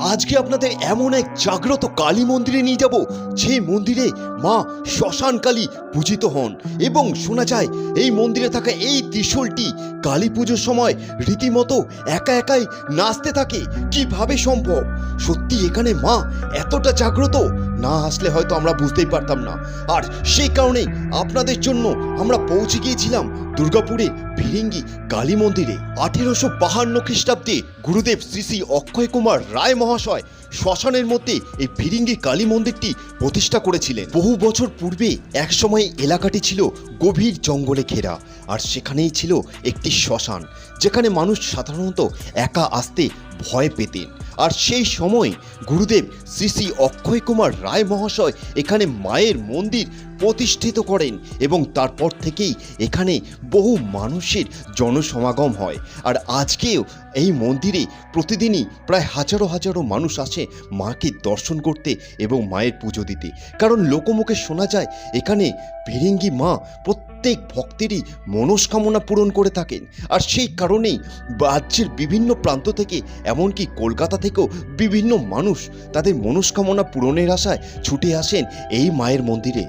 আজকে আপনাদের এমন এক জাগ্রত কালী মন্দিরে নিয়ে যাব, যে মন্দিরে মা শ্মশান কালী পূজিত হন। এবং শোনা যায়, এই মন্দিরে থাকা এই ত্রিশূলটি কালী পুজোর সময় রীতিমতো একা একাই নাচতে থাকে। কীভাবে সম্ভব? সত্যি এখানে মা এতটা জাগ্রত? না আসলে হয়তো আমরা বুঝতেই পারতাম না। আর সেই কারণেই আপনাদের জন্য আমরা পৌঁছে গিয়েছিলাম দুর্গাপুরে ফিরিঙ্গি কালী মন্দিরে। আঠেরোশো বাহান্ন খ্রিস্টাব্দে গুরুদেব শ্রী শ্রী অক্ষয় কুমার রায় মহাশয় শ্মশানের মধ্যে এই ফিরিঙ্গি কালী মন্দিরটি প্রতিষ্ঠা করেছিলেন। বহু বছর পূর্বে একসময় এলাকাটি ছিল গভীর জঙ্গলে ঘেরা, আর সেখানেই ছিল একটি শ্মশান, যেখানে মানুষ সাধারণত একা আসতে ভয় পেতেন। আর সেই সময় গুরুদেব শ্রী শ্রী অক্ষয় কুমার রায় মহাশয় এখানে মায়ের মন্দির প্রতিষ্ঠিত করেন এবং তারপর থেকেই এখানে বহু মানুষের জনসমাগম হয়। আর আজকেও এই মন্দিরে প্রতিদিনই প্রায় হাজারো হাজারো মানুষ আসে মাকে দর্শন করতে এবং মায়ের পুজো দিতে। কারণ লোকমুখে শোনা যায়, এখানে ফিরিঙ্গি মা প্রত্যেক ভক্তেরই মনস্কামনা পূরণ করে থাকেন। আর সেই কারণেই রাজ্যের বিভিন্ন প্রান্ত থেকে, এমনকি কলকাতা থেকেও বিভিন্ন মানুষ তাদের মনস্কামনা পূরণের আশায় ছুটে আসেন এই মায়ের মন্দিরে।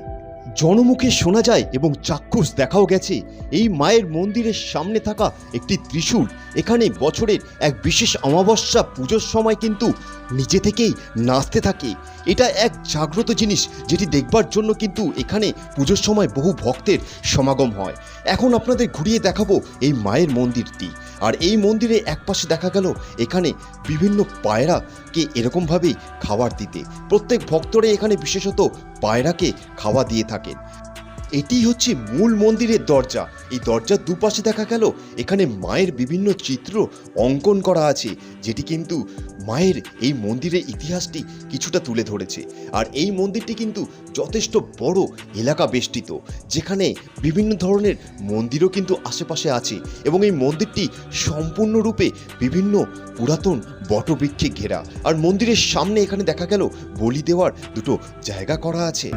জনমুখে শোনা যায় এবং চাক্ষুষ দেখাও গেছে। এই মায়ের মন্দিরের সামনে থাকা একটি ত্রিশূল, এখানে বছরের এক বিশেষ অমাবস্যা পুজোর সময় কিন্তু নিজে থেকেই নাচতে থাকে। এটা এক জাগ্রত জিনিস যেটি দেখবার জন্য কিন্তু এখানে পুজোর সময় বহু ভক্তের সমাগম হয়। এখন আপনাদের ঘুরিয়ে দেখাবো এই মায়ের মন্দিরটি। আর এই মন্দিরে একপাশে দেখা গেল এখানে বিভিন্ন পায়রাকে এরকমভাবেই খাবার দিতে। প্রত্যেক ভক্তরে এখানে বিশেষত পায়রাকে খাওয়া দিয়ে থাকেন। এটি হচ্ছে মূল মন্দিরের দরজা। এই দরজার দুপাশে দেখা গেল এখানে মায়ের বিভিন্ন চিত্র অঙ্কন করা আছে, যেটি কিন্তু মায়ের এই মন্দিরের ইতিহাসটি কিছুটা তুলে ধরেছে। আর এই মন্দিরটি কিন্তু যথেষ্ট বড় এলাকা বেষ্টিত, যেখানে বিভিন্ন ধরনের মন্দিরও কিন্তু আশেপাশে আছে এবং এই মন্দিরটি সম্পূর্ণরূপে বিভিন্ন পুরাতন বটবৃক্ষে ঘেরা। আর মন্দিরের সামনে এখানে দেখা গেল বলি দেওয়ার দুটো জায়গা করা আছে।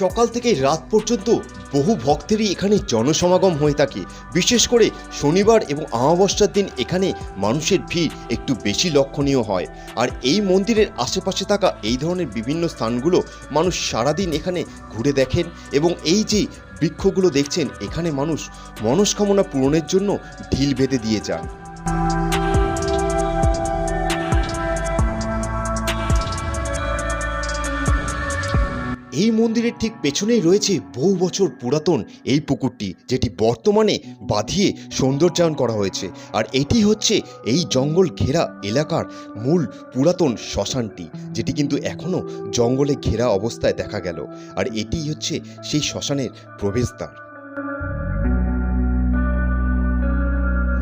সকাল থেকে রাত পর্যন্ত বহু ভক্তেরই এখানে জনসমাগম হয়ে থাকে। বিশেষ করে শনিবার এবং অমাবস্যার দিন এখানে মানুষের ভিড় একটু বেশি লক্ষণীয় হয়। আর এই মন্দিরের আশেপাশে থাকা এই ধরনের বিভিন্ন স্থানগুলো মানুষ সারাদিন এখানে ঘুরে দেখেন এবং এই যে বৃক্ষগুলো দেখছেন, এখানে মানুষ মনস্কামনা পূরণের জন্য ঢিল বেঁধে দিয়ে যান। এই মন্দিরের ঠিক পেছনেই রয়েছে বহু বছর পুরাতন এই পুকুরটি, যেটি বর্তমানে বাঁধিয়ে সৌন্দর্যায়ন করা হয়েছে। আর এটি হচ্ছে এই জঙ্গল ঘেরা এলাকার মূল পুরাতন শ্মশানটি, যেটি কিন্তু এখনও জঙ্গলে ঘেরা অবস্থায় দেখা গেল। আর এটি হচ্ছে সেই শ্মশানের প্রবেশদ্বার।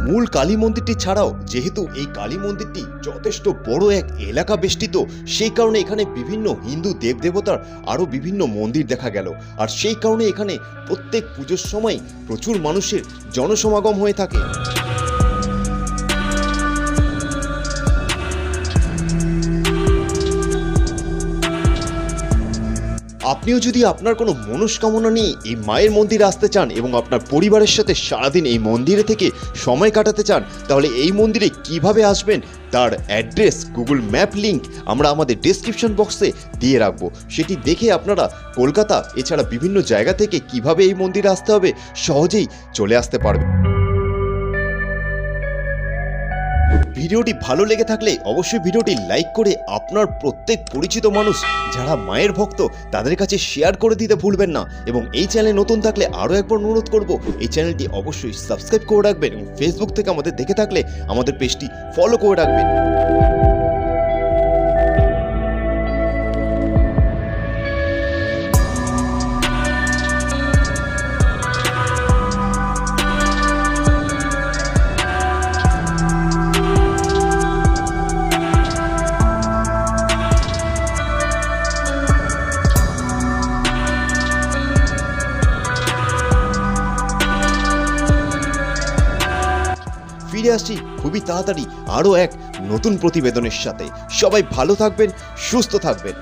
মূল কালী মন্দিরটি ছাড়াও, যেহেতু এই কালী মন্দিরটি যথেষ্ট বড় এক এলাকা বেষ্টিত, সেই কারণে এখানে বিভিন্ন হিন্দু দেবদেবতার আরও বিভিন্ন মন্দির দেখা গেল। আর সেই কারণে এখানে প্রত্যেক পুজোর সময় প্রচুর মানুষের জনসমাগম হয়ে থাকে। আপনিও যদি আপনার কোনো মনস্কামনা নিয়ে এই মায়ের মন্দিরে আসতে চান এবং আপনার পরিবারের সাথে সারাদিন এই মন্দিরে থেকে সময় কাটাতে চান, তাহলে এই মন্দিরে কীভাবে আসবেন তার অ্যাড্রেস, গুগল ম্যাপ লিঙ্ক আমরা আমাদের ডেসক্রিপশন বক্সে দিয়ে রাখব। সেটি দেখে আপনারা কলকাতা, এছাড়া বিভিন্ন জায়গা থেকে কীভাবে এই মন্দিরে আসতে হবে, সহজেই চলে আসতে পারবেন। ভিডিওটি ভালো লেগে থাকলে অবশ্যই ভিডিওটি লাইক করে আপনার প্রত্যেক পরিচিত মানুষ, যারা মায়ের ভক্ত, তাদের কাছে শেয়ার করে দিতে ভুলবেন না। এবং এই চ্যানেল নতুন থাকলে আরও একবার অনুরোধ করব, এই চ্যানেলটি অবশ্যই সাবস্ক্রাইব করে রাখবেন এবং ফেসবুক থেকে আমাদের দেখে থাকলে আমাদের পেজটি ফলো করে রাখবেন। ফিরে আসছি খুবই তাড়াতাড়ি। আরও এক নতুন প্রতিবেদনের সাথে। সবাই ভালো থাকবেন সুস্থ থাকবেন।